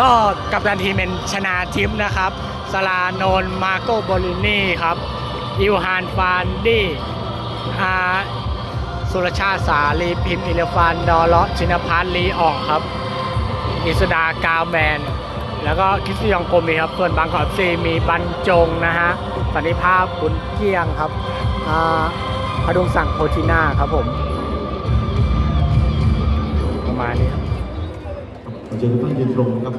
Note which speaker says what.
Speaker 1: ก็กัปตันทีมเป็นชนาทิพย์นะครับสลาโนนมาโกโบลินีครับอิวฮานฟานดี้อาสุรชาติสาลีพิมพ์อิเลฟานดอเลาะชินพัฒน์ลีออกครับ อิสดากาวแมน แล้วก็คิสติยองโกมีครับ ส่วนบางขอบซีมีบรรจงนะฮะสันนิภาพบุญเกี้ยงครับอาพดุงสั่งโพชิน่าครับผม ประมาณนี้ครับ
Speaker 2: เชิญทุกยืนตรงนะครับ